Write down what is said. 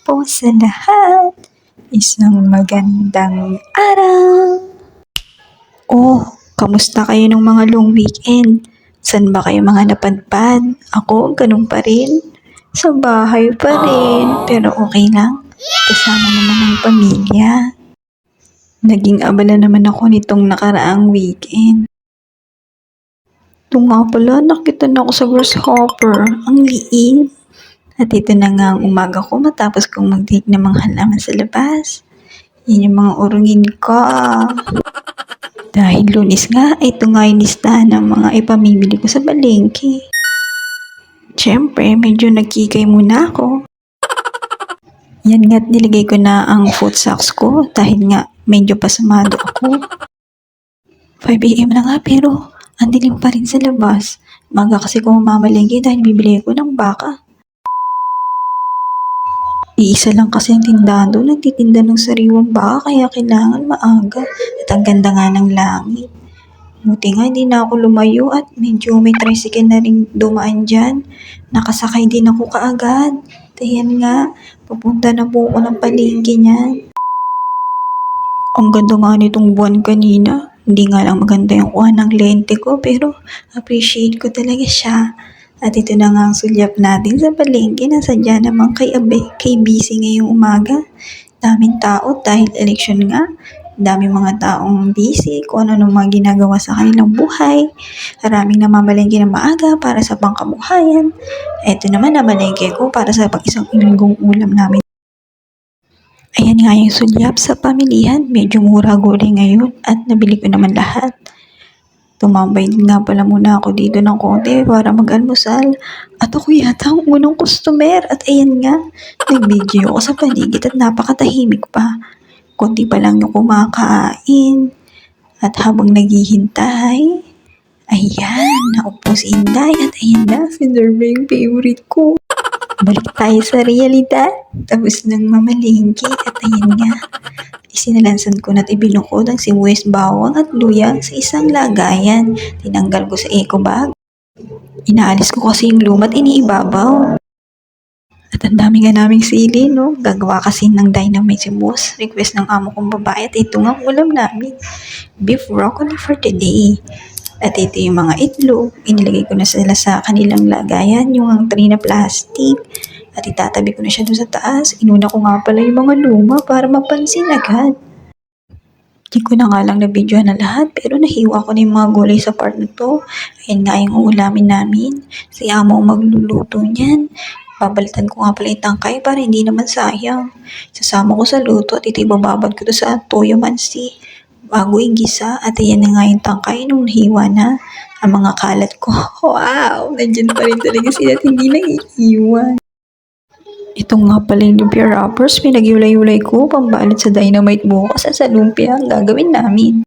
po sa lahat. Isang magandang araw. Oh, kamusta kayo ng mga long weekend? San ba kayo mga napadpad? Ako, ganun pa rin. Sa bahay pa rin. Pero okay lang. Kasama naman ng pamilya. Naging abala naman ako nitong nakaraang weekend. Ito nga pala, nakita na ako sa grasshopper. Ang liit. At ito na nga ang umaga ko matapos kong mag-take ng mga halaman sa labas. Yan yung mga urungin ko. Dahil lunis nga, ito nga yung listahan ng mga ipamimili ko sa balengke. Siyempre, medyo nagkikay muna ako. Yan nga't niligay ko na ang foot socks ko dahil nga medyo pasamado ako. 5am na nga pero ang dilim pa rin sa labas. Maga kasi ko mamalengke dahil bibili ko ng baka. Iisa lang kasi ang tindahan doon. Nagtitinda ng sariwang baka kaya kailangan maaga. At ang ganda nga ng langit. Buti nga hindi na ako lumayo at medyo may tricycle na rin dumaan dyan. Nakasakay din ako kaagad. Ayan nga, pupunta na po ako ng palengke niyan. Ang ganda nga nitong buwan kanina. Hindi nga lang maganda yung kuha ng lente ko pero appreciate ko talaga siya. At ito na nga ang sulyap natin sa palengke na sadya naman kay, Abe, kay busy ngayong umaga. Daming tao dahil election nga. Daming mga taong busy kung ano nung mga ginagawa sa kanilang buhay. Maraming namamalengke na maaga para sa pangkabuhayan. Ito naman namalengke ko para sa pang isang linggong ulam namin. Ayan nga yung sulyap sa pamilihan. Medyo mura gulay ngayon at nabili ko naman lahat. Tumambay nga pala muna ako dito ng konti para mag-almusal. At ako yata ang unang customer. At ayan nga, nag-video ako sa paligid at napakatahimik pa. Konti pa lang yung kumakain. At habang naghihintay, ayan, naupo si Inday. At ayan na, si Derby yung favorite ko. Balik tayo sa realidad. Tapos nang mamalingki at ayan nga. Isinalansan ko na't ibinukod ang sibuyas bawang at luya sa isang lagayan. Tinanggal ko sa eco bag. Inaalis ko kasi yung lumat iniibabaw. At ang dami nga naming sili, no? Gagawa kasi ng dynamite si boss. Request ng amo kong babae at ito nga ulam namin. Beef broccoli for today. At ito yung mga itlog. Inilagay ko na sila sa kanilang lagayan, yung ang tray na plastic. At itatabi ko na siya doon sa taas. Inuna ko nga pala yung mga luma para mapansin agad. Hindi ko na nga lang na-videohan na lahat pero nahiwa ko na yung mga gulay sa part na to. Ayan nga yung uulamin namin. Si amo magluluto niyan. Babalitan ko nga pala yung tangkay para hindi naman sayang. Sasama ko sa luto at ito ibababad ko to sa toyo mansi. Bago igisa at ayan na nga yung tangkay nung nahiwa na ang mga kalat ko. Wow! Nandyan pa rin talaga sila at hindi nag-iiwan. Ito nga pala yung lumpia wrappers. Pinagyulay-ulay ko pambalot sa dynamite bukas at sa lumpia ang gagawin namin.